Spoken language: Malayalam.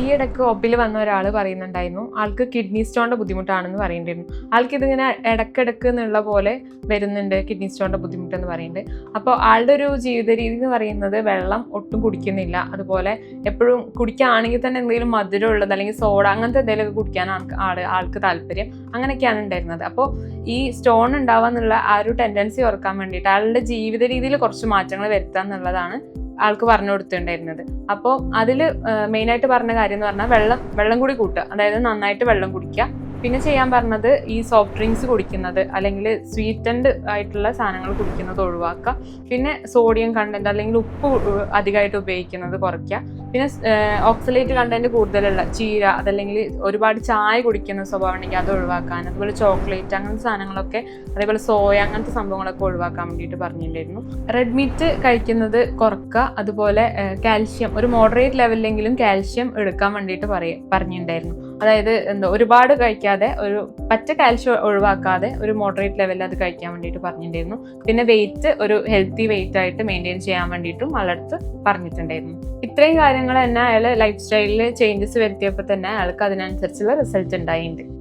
ഈ ഇടയ്ക്ക് ഒപ്പിൽ വന്ന ഒരാൾ പറയുന്നുണ്ടായിരുന്നു ആൾക്ക് കിഡ്നി സ്റ്റോണിന്റെ ബുദ്ധിമുട്ടാണെന്ന് പറയേണ്ടിയിരുന്നു. ആൾക്ക് ഇതിങ്ങനെ ഇടക്കിടക്ക് എന്നുള്ള പോലെ വരുന്നുണ്ട് കിഡ്നി സ്റ്റോണിന്റെ ബുദ്ധിമുട്ട് എന്ന് പറയുന്നുണ്ട് അപ്പോൾ ആളുടെ ഒരു ജീവിത രീതി എന്ന് പറയുന്നത് വെള്ളം ഒട്ടും കുടിക്കുന്നില്ല. അതുപോലെ എപ്പോഴും കുടിക്കുകയാണെങ്കിൽ തന്നെ എന്തെങ്കിലും മധുരം ഉള്ളത് അല്ലെങ്കിൽ സോഡ അങ്ങനത്തെ എന്തെങ്കിലുമൊക്കെ കുടിക്കാനാണ് ആൾ ആൾക്ക് താല്പര്യം അങ്ങനെയൊക്കെയാണ് ഉണ്ടായിരുന്നത്. അപ്പോൾ ഈ സ്റ്റോൺ ഉണ്ടാവാന്നുള്ള ആ ഒരു ടെൻഡൻസി ഓർക്കാൻ വേണ്ടിയിട്ട് ആളുടെ ജീവിത രീതിയിൽ കുറച്ച് മാറ്റങ്ങൾ വരുത്തുക എന്നുള്ളതാണ് ആൾക്ക് പറഞ്ഞു കൊടുത്തിട്ടുണ്ടായിരുന്നത്. അപ്പോൾ അതിൽ മെയിനായിട്ട് പറഞ്ഞ കാര്യം എന്ന് പറഞ്ഞാൽ വെള്ളം വെള്ളം കൂടി കൂട്ടുക. അതായത് നന്നായിട്ട് വെള്ളം കുടിക്കുക. പിന്നെ ചെയ്യാൻ പറഞ്ഞത് ഈ സോഫ്റ്റ് ഡ്രിങ്ക്സ് കുടിക്കുന്നത് അല്ലെങ്കിൽ സ്വീറ്റൻഡ് ആയിട്ടുള്ള സാധനങ്ങൾ കുടിക്കുന്നത് ഒഴിവാക്കുക. പിന്നെ സോഡിയം കണ്ടന്റ് അല്ലെങ്കിൽ ഉപ്പ് അധികമായിട്ട് ഉപയോഗിക്കുന്നത് കുറയ്ക്കുക. പിന്നെ ഓക്സലേറ്റ് കണ്ടന്റ് കൂടുതലുള്ള ചീര അതല്ലെങ്കിൽ ഒരുപാട് ചായ കുടിക്കുന്ന സ്വഭാവം ഉണ്ടെങ്കിൽ അത് ഒഴിവാക്കാൻ അതുപോലെ ചോക്ലേറ്റ് അങ്ങനത്തെ സാധനങ്ങളൊക്കെ അതേപോലെ സോയ അങ്ങനത്തെ സംഭവങ്ങളൊക്കെ ഒഴിവാക്കാൻ വേണ്ടിയിട്ട് പറഞ്ഞിട്ടുണ്ടായിരുന്നു. റെഡ് മീറ്റ് കഴിക്കുന്നത് കുറക്കുക അതുപോലെ കാൽഷ്യം ഒരു മോഡറേറ്റ് ലെവലിലെങ്കിലും കാൽഷ്യം എടുക്കാൻ വേണ്ടിയിട്ട് പറയ പറഞ്ഞിട്ടുണ്ടായിരുന്നു. അതായത് എന്തോ ഒരുപാട് കഴിക്കാതെ ഒരു പറ്റ കാൽഷ്യം ഒഴിവാക്കാതെ ഒരു മോഡറേറ്റ് ലെവലിൽ അത് കഴിക്കാൻ വേണ്ടിയിട്ട് പറഞ്ഞിട്ടുണ്ടായിരുന്നു. പിന്നെ വെയിറ്റ് ഒരു ഹെൽത്തി വെയിറ്റ് ആയിട്ട് മെയിന്റെയിൻ ചെയ്യാൻ വേണ്ടിയിട്ടും വളർത്ത് പറഞ്ഞിട്ടുണ്ടായിരുന്നു. ഇത്രയും കാര്യങ്ങൾ തന്നെ അയാൾ ലൈഫ് സ്റ്റൈലിൽ ചേഞ്ചസ് വരുത്തിയപ്പോൾ തന്നെ അയാൾക്ക് അതിനനുസരിച്ചുള്ള റിസൾട്ട് ഉണ്ടായിട്ടുണ്ട്